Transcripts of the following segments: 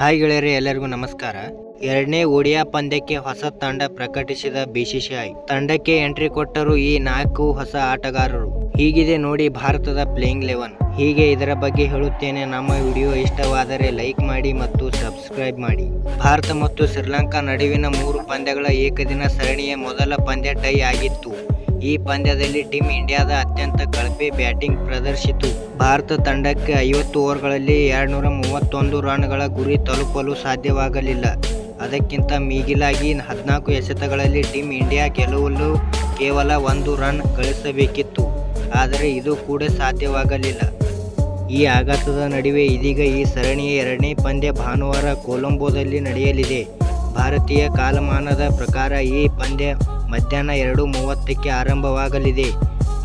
Hi ಗೆಳೆಯರೇ, ಎಲ್ಲರಿಗೂ ನಮಸ್ಕಾರ. ಎರಡನೇ ಒಡಿಯಾ ಪಂದ್ಯಕ್ಕೆ ಹೊಸ ತಂಡ ಪ್ರಕಟಿಸಿದ ಬಿಸಿಸಿಐ ತಂಡಕ್ಕೆ ಎಂಟ್ರಿ ಕೊಟ್ಟರು ಈ ನಾಲ್ಕು ಹೊಸ ಆಟಗಾರರು. ಹೀಗಿದೆ ನೋಡಿ ಭಾರತದ ಪ್ಲೇಯಿಂಗ್ ಲೆವೆನ್ ಹೀಗೆ ಇದರ ಬಗ್ಗೆ ಹೇಳುತ್ತೇನೆ. ನಮ್ಮ ವಿಡಿಯೋ ಇಷ್ಟವಾದರೆ ಲೈಕ್ ಮಾಡಿ ಮತ್ತು ಸಬ್ಸ್ಕ್ರೈಬ್ ಮಾಡಿ. ಭಾರತ ಮತ್ತು ಶ್ರೀಲಂಕಾ ನಡುವಿನ ಮೂರು ಪಂದ್ಯಗಳ ಏಕದಿನ ಸರಣಿಯ ಮೊದಲ ಪಂದ್ಯ ಟೈ ಆಗಿತ್ತು. ಈ ಪಂದ್ಯದಲ್ಲಿ ಟೀಮ್ ಇಂಡಿಯಾದ ಅತ್ಯಂತ ಕಳಪೆ ಬ್ಯಾಟಿಂಗ್ ಪ್ರದರ್ಶಿತು. ಭಾರತ ತಂಡಕ್ಕೆ ಐವತ್ತು ಓವರ್ಗಳಲ್ಲಿ ಎರಡ್ನೂರ ಮೂವತ್ತೊಂದು ರನ್ಗಳ ಗುರಿ ತಲುಪಲು ಸಾಧ್ಯವಾಗಲಿಲ್ಲ. ಅದಕ್ಕಿಂತ ಮಿಗಿಲಾಗಿ ಹದಿನಾಲ್ಕು ಎಸೆತಗಳಲ್ಲಿ ಟೀಮ್ ಇಂಡಿಯಾ ಗೆಲುವಲು ಕೇವಲ ಒಂದು ರನ್ ಗಳಿಸಬೇಕಿತ್ತು. ಆದರೆ ಇದು ಕೂಡ ಸಾಧ್ಯವಾಗಲಿಲ್ಲ. ಈ ಆಘಾತದ ನಡುವೆ ಇದೀಗ ಈ ಸರಣಿಯ ಎರಡನೇ ಪಂದ್ಯ ಭಾನುವಾರ ಕೊಲಂಬೋದಲ್ಲಿ ನಡೆಯಲಿದೆ. ಭಾರತೀಯ ಕಾಲಮಾನದ ಪ್ರಕಾರ ಈ ಪಂದ್ಯ ಮಧ್ಯಾಹ್ನ ಎರಡು ಮೂವತ್ತಕ್ಕೆ ಆರಂಭವಾಗಲಿದೆ.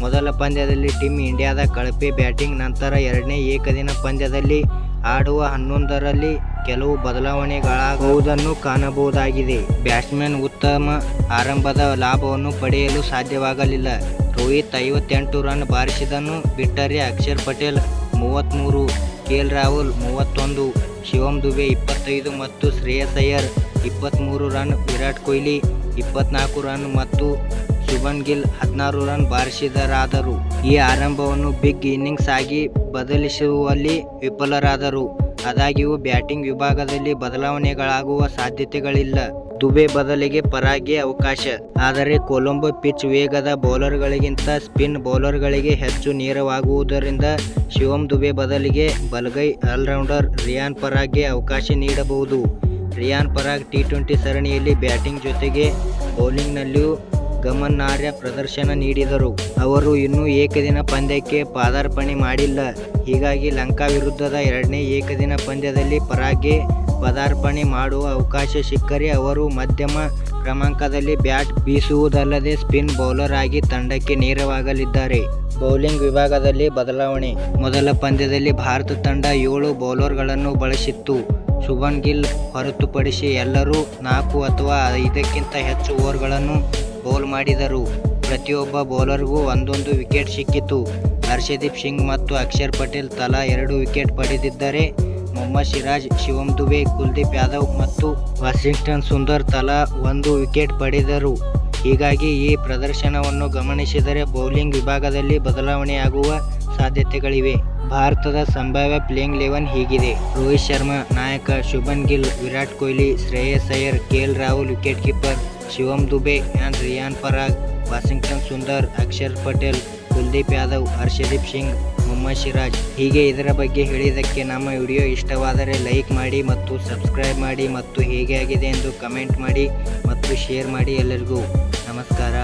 ಮೊದಲ ಪಂದ್ಯದಲ್ಲಿ ಟೀಮ್ ಇಂಡಿಯಾದ ಕಳಪೆ ಬ್ಯಾಟಿಂಗ್, ನಂತರ ಎರಡನೇ ಏಕದಿನ ಪಂದ್ಯದಲ್ಲಿ ಆಡುವ ಹನ್ನೊಂದರಲ್ಲಿ ಕೆಲವು ಬದಲಾವಣೆಗಳಾಗುವುದನ್ನು ಕಾಣಬಹುದಾಗಿದೆ. ಬ್ಯಾಟ್ಸ್ಮನ್ ಉತ್ತಮ ಆರಂಭದ ಲಾಭವನ್ನು ಪಡೆಯಲು ಸಾಧ್ಯವಾಗಲಿಲ್ಲ. ರೋಹಿತ್ ಐವತ್ತೆಂಟು ರನ್ ಬಾರಿಸಿದನ್ನು ಬಿಟ್ಟರೆ ಅಕ್ಷರ್ ಪಟೇಲ್ ಮೂವತ್ತ್ಮೂರು ಕೆ ಎಲ್ ರಾಹುಲ್ ಮೂವತ್ತೊಂದು ಶಿವಂ ದುಬೆ ಇಪ್ಪತ್ತೈದು ಮತ್ತು ಶ್ರೇಯಸ್ ಅಯ್ಯರ್ ಇಪ್ಪತ್ತ್ಮೂರು ರನ್ ವಿರಾಟ್ ಕೊಹ್ಲಿ, ಇಪ್ಪತ್ನಾಲ್ಕು ರನ್ ಮತ್ತು ಶುಭನ್ ಗಿಲ್ ಹದಿನಾರು ರನ್ ಬಾರಿಸಿದರಾದರು. ಈ ಆರಂಭವನ್ನು ಬಿಗ್ ಇನ್ನಿಂಗ್ಸ್ ಆಗಿ ಬದಲಿಸುವಲ್ಲಿ ವಿಫಲರಾದರು. ಆದಾಗ್ಯೂ ಬ್ಯಾಟಿಂಗ್ ವಿಭಾಗದಲ್ಲಿ ಬದಲಾವಣೆಗಳಾಗುವ ಸಾಧ್ಯತೆಗಳಿಲ್ಲ. ದುಬೆ ಬದಲಿಗೆ ಪರಾಗ್ಗೆ ಅವಕಾಶ. ಆದರೆ ಕೊಲಂಬೋ ಪಿಚ್ ವೇಗದ ಬೌಲರ್ಗಳಿಗಿಂತ ಸ್ಪಿನ್ ಬೌಲರ್ಗಳಿಗೆ ಹೆಚ್ಚು ನೇರವಾಗುವುದರಿಂದ ಶಿವಂ ದುಬೆ ಬದಲಿಗೆ ಬಲಗೈ ಆಲ್ರೌಂಡರ್ ರಿಯಾನ್ ಪರಾಗ್ಗೆ ಅವಕಾಶ ನೀಡಬಹುದು. ರಿಯಾನ್ ಪರಾಗ್ ಟಿ ಟ್ವೆಂಟಿ ಸರಣಿಯಲ್ಲಿ ಬ್ಯಾಟಿಂಗ್ ಜೊತೆಗೆ ಬೌಲಿಂಗ್ನಲ್ಲಿಯೂ ಗಮನಾರ್ಹ ಪ್ರದರ್ಶನ ನೀಡಿದರು. ಅವರು ಇನ್ನೂ ಏಕದಿನ ಪಂದ್ಯಕ್ಕೆ ಪಾದಾರ್ಪಣೆ ಮಾಡಿಲ್ಲ. ಹೀಗಾಗಿ ಲಂಕಾ ವಿರುದ್ಧದ ಎರಡನೇ ಏಕದಿನ ಪಂದ್ಯದಲ್ಲಿ ಪರಾಗ್ಗೆ ಪದಾರ್ಪಣೆ ಮಾಡುವ ಅವಕಾಶ ಸಿಕ್ಕರೆ ಅವರು ಮಧ್ಯಮ ಕ್ರಮಾಂಕದಲ್ಲಿ ಬ್ಯಾಟ್ ಬೀಸುವುದಲ್ಲದೆ ಸ್ಪಿನ್ ಬೌಲರ್ ಆಗಿ ತಂಡಕ್ಕೆ ನೇರವಾಗಲಿದ್ದಾರೆ. ಬೌಲಿಂಗ್ ವಿಭಾಗದಲ್ಲಿ ಬದಲಾವಣೆ. ಮೊದಲ ಪಂದ್ಯದಲ್ಲಿ ಭಾರತ ತಂಡ ಏಳು ಬೌಲರ್ಗಳನ್ನು ಬಳಸಿತ್ತು. ಶುಭನ್ ಗಿಲ್ ಹೊರತುಪಡಿಸಿ ಎಲ್ಲರೂ ನಾಲ್ಕು ಅಥವಾ ಐದಕ್ಕಿಂತ ಹೆಚ್ಚು ಓವರ್ಗಳನ್ನು ಬೌಲ್ ಮಾಡಿದರು. ಪ್ರತಿಯೊಬ್ಬ ಬೌಲರ್ಗೂ ಒಂದೊಂದು ವಿಕೆಟ್ ಸಿಕ್ಕಿತು. ಹರ್ಷದೀಪ್ ಸಿಂಗ್ ಮತ್ತು ಅಕ್ಷರ್ ಪಟೇಲ್ ತಲಾ ಎರಡು ವಿಕೆಟ್ ಪಡೆದಿದ್ದರೆ ಮೊಹಮ್ಮದ್ ಸಿರಾಜ್, ಶಿವಂ ದುಬೆ, ಕುಲ್ದೀಪ್ ಯಾದವ್ ಮತ್ತು ವಾಷಿಂಗ್ಟನ್ ಸುಂದರ್ ತಲಾ ಒಂದು ವಿಕೆಟ್ ಪಡೆದರು. ಹೀಗಾಗಿ ಈ ಪ್ರದರ್ಶನವನ್ನು ಗಮನಿಸಿದರೆ ಬೌಲಿಂಗ್ ವಿಭಾಗದಲ್ಲಿ ಬದಲಾವಣೆಯಾಗುವ ಸಾಧ್ಯತೆಗಳಿವೆ. ಭಾರತದ ಸಂಭಾವ್ಯ ಪ್ಲೇಯಿಂಗ್ ಲೆವೆನ್ ಹೀಗಿದೆ. ರೋಹಿತ್ ಶರ್ಮಾ, ನಾಯಕ Shubman Gill, Virat Kohli, Shreyas Iyer KL Rahul wicket keeper Shivam Dube and Riyan Parag, Washington Sundar, Axar Patel, Kuldeep Yadav, Harshdeep Singh, Mohammed Siraj. ಹೀಗೆ ಇದರ ಬಗ್ಗೆ ಹೇಳಿದ್ದಕ್ಕೆ ನಮ್ಮ ವಿಡಿಯೋ ಇಷ್ಟವಾದರೆ ಲೈಕ್ ಮಾಡಿ ಮತ್ತು ಸಬ್ಸ್ಕ್ರೈಬ್ ಮಾಡಿ ಮತ್ತು ಹೇಗೆ ಆಗಿದೆ ಎಂದು ಕಮೆಂಟ್ ಮಾಡಿ ಮತ್ತು ಶೇರ್ ಮಾಡಿ ಎಲ್ಲರಿಗೂ. ನಮಸ್ಕಾರ.